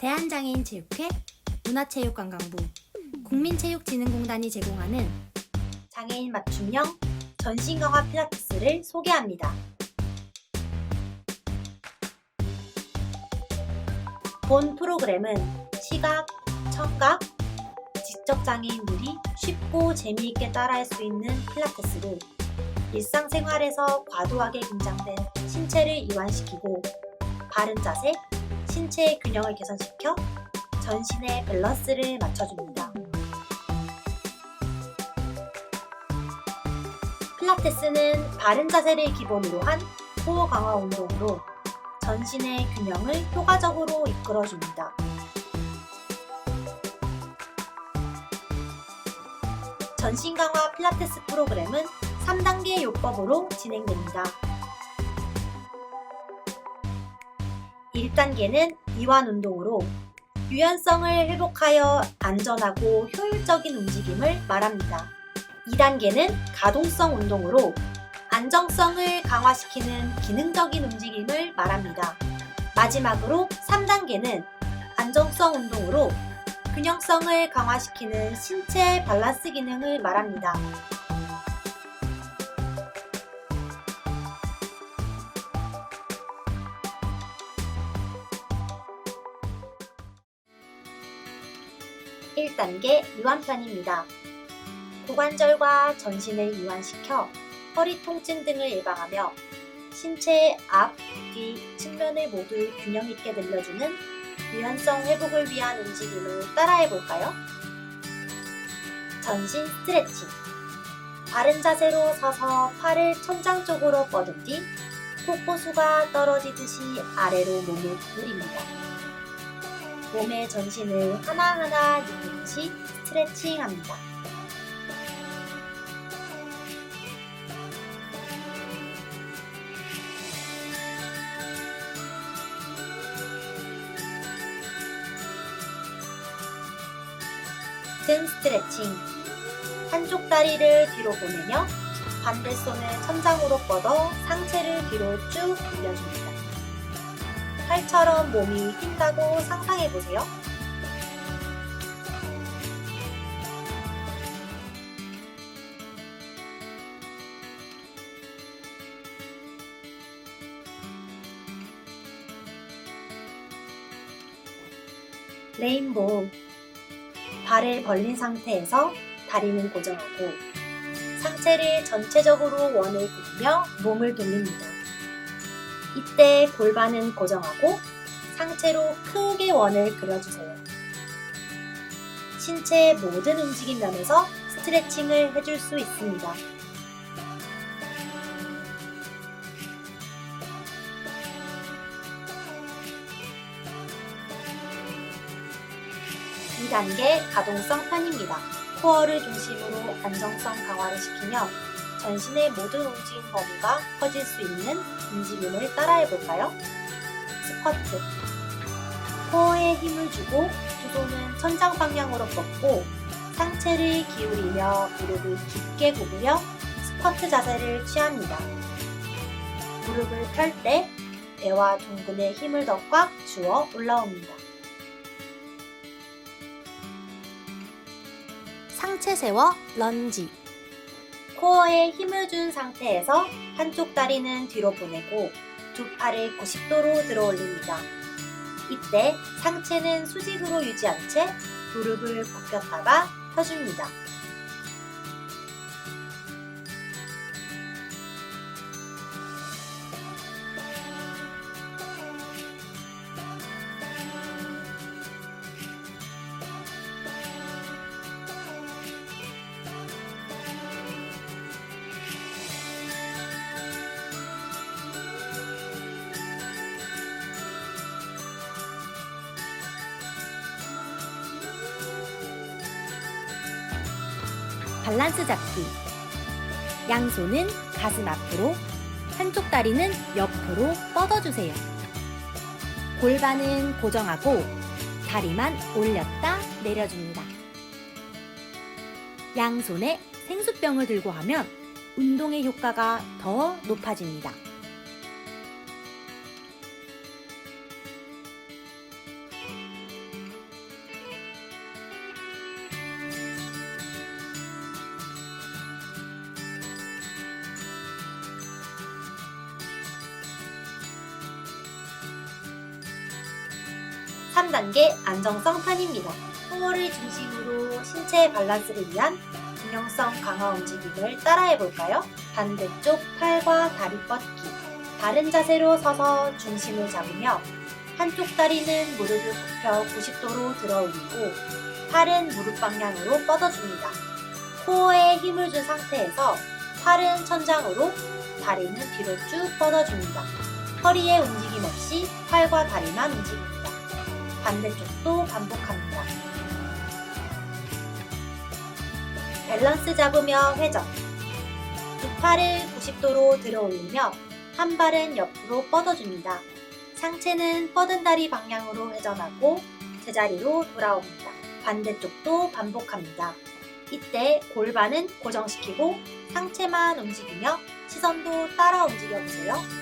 대한장애인 체육회, 문화체육관광부, 국민체육진흥공단이 제공하는 장애인 맞춤형 전신강화 필라테스를 소개합니다. 본 프로그램은 시각, 청각, 지적장애인들이 쉽고 재미있게 따라할 수 있는 필라테스로 일상생활에서 과도하게 긴장된 신체를 이완시키고 바른 자세, 신체의 균형을 개선시켜 전신의 밸런스를 맞춰줍니다. 필라테스는 바른 자세를 기본으로 한 코어 강화 운동으로 전신의 균형을 효과적으로 이끌어줍니다. 전신 강화 필라테스 프로그램은 3단계 요법으로 진행됩니다. 1단계는 이완 운동으로 유연성을 회복하여 안전하고 효율적인 움직임을 말합니다. 2단계는 가동성 운동으로 안정성을 강화시키는 기능적인 움직임을 말합니다. 마지막으로 3단계는 안정성 운동으로 균형성을 강화시키는 신체 밸런스 기능을 말합니다. (1단계) 이완편입니다. 고관절과 전신을 이완시켜 허리 통증 등을 예방하며 신체의 앞, 뒤, 측면을 모두 균형 있게 늘려주는 유연성 회복을 위한 움직임을 따라해 볼까요? 전신 스트레칭. 바른 자세로 서서 팔을 천장 쪽으로 뻗은 뒤 폭포수가 떨어지듯이 아래로 몸을 구부립니다. 몸의 전신을 하나하나 느끼듯이 스트레칭합니다. 등 스트레칭. 한쪽 다리를 뒤로 보내며 반대 손을 천장으로 뻗어 상체를 뒤로 쭉 올려줍니다. 팔처럼 몸이 휜다고 상상해 보세요. 레인보우 발을 벌린 상태에서 다리는 고정하고 상체를 전체적으로 원을 그리며 몸을 돌립니다. 이때 골반은 고정하고 상체로 크게 원을 그려주세요. 신체의 모든 움직임 면에서 스트레칭을 해줄 수 있습니다. 이단계 가동성 편입니다. 코어를 중심으로 안정성 강화를 시키며 전신의 모든 움직임 범위가 커질 수 있는 움직임을 따라해 볼까요? 스쿼트. 코어에 힘을 주고 두 손은 천장 방향으로 뻗고 상체를 기울이며 무릎을 깊게 구부려 스쿼트 자세를 취합니다. 무릎을 펼 때 배와 둥근에 힘을 더 꽉 주어 올라옵니다. 상체 세워 런지, 코어에 힘을 준 상태에서 한쪽 다리는 뒤로 보내고 두 팔을 90도로 들어 올립니다. 이때 상체는 수직으로 유지한 채 무릎을 굽혔다가 펴줍니다. 밸런스 잡기. 양손은 가슴 앞으로, 한쪽 다리는 옆으로 뻗어주세요. 골반은 고정하고 다리만 올렸다 내려줍니다. 양손에 생수병을 들고 하면 운동의 효과가 더 높아집니다. 3단계 안정성 편입니다. 코어를 중심으로 신체 밸런스를 위한 균형성 강화 움직임을 따라해 볼까요? 반대쪽 팔과 다리 뻗기. 바른 자세로 서서 중심을 잡으며 한쪽 다리는 무릎을 굽혀 90도로 들어 올리고 팔은 무릎 방향으로 뻗어줍니다. 코어에 힘을 준 상태에서 팔은 천장으로 다리는 뒤로 쭉 뻗어줍니다. 허리의 움직임 없이 팔과 다리만 움직입니다. 반대쪽도 반복합니다. 밸런스 잡으며 회전. 두 팔을 90도로 들어 올리며 한 발은 옆으로 뻗어줍니다. 상체는 뻗은 다리 방향으로 회전하고 제자리로 돌아옵니다. 반대쪽도 반복합니다. 이때 골반은 고정시키고 상체만 움직이며 시선도 따라 움직여 보세요.